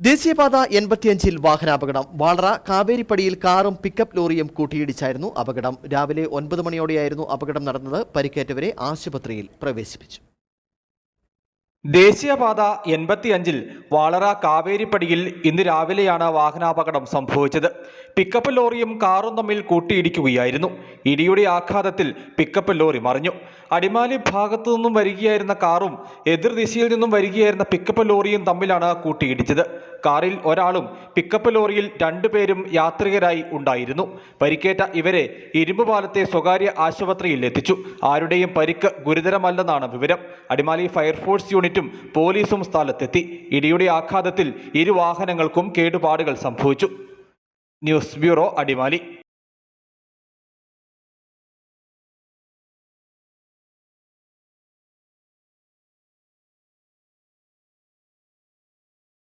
ദേശീയപാത എൺപത്തിയഞ്ചിൽ വാഹനാപകടം. വാളറ കാവേരിപ്പടിയിൽ കാറും പിക്കപ്പ് ലോറിയും കൂട്ടിയിടിച്ചായിരുന്നു അപകടം. രാവിലെ ഒൻപത് മണിയോടെയായിരുന്നു അപകടം നടന്നത്. പരിക്കേറ്റവരെ ആശുപത്രിയിൽ പ്രവേശിപ്പിച്ചു. ദേശീയപാത എൺപത്തിയഞ്ചിൽ വാളറ കാവേരിപ്പടിയിൽ ഇന്ന് രാവിലെയാണ് വാഹനാപകടം സംഭവിച്ചത്. പിക്കപ്പ് ലോറിയും കാറും തമ്മിൽ കൂട്ടിയിടിക്കുകയായിരുന്നു. ഇടിയുടെ ആഘാതത്തിൽ പിക്കപ്പ് ലോറി മറിഞ്ഞു. അടിമാലി ഭാഗത്തു നിന്നും വരികയായിരുന്ന കാറും എതിർദിശയിൽ നിന്നും വരികയായിരുന്ന പിക്കപ്പ് ലോറിയും തമ്മിലാണ് കൂട്ടിയിടിച്ചത്. കാറിൽ ഒരാളും പിക്കപ്പ് ലോറിയിൽ രണ്ടുപേരും യാത്രികരായി ഉണ്ടായിരുന്നു. പരിക്കേറ്റ ഇവരെ ഇരുമ്പുപാലത്തെ സ്വകാര്യ ആശുപത്രിയിൽ എത്തിച്ചു. ആരുടെയും പരിക്ക് ഗുരുതരമല്ലെന്നാണ് വിവരം. അടിമാലി ഫയർഫോഴ്സ് യൂണിറ്റും പോലീസും സ്ഥലത്തെത്തി. ഇടിയുടെ ആഘാതത്തിൽ ഇരു വാഹനങ്ങൾക്കും കേടുപാടുകൾ സംഭവിച്ചു. News bureau Adimali.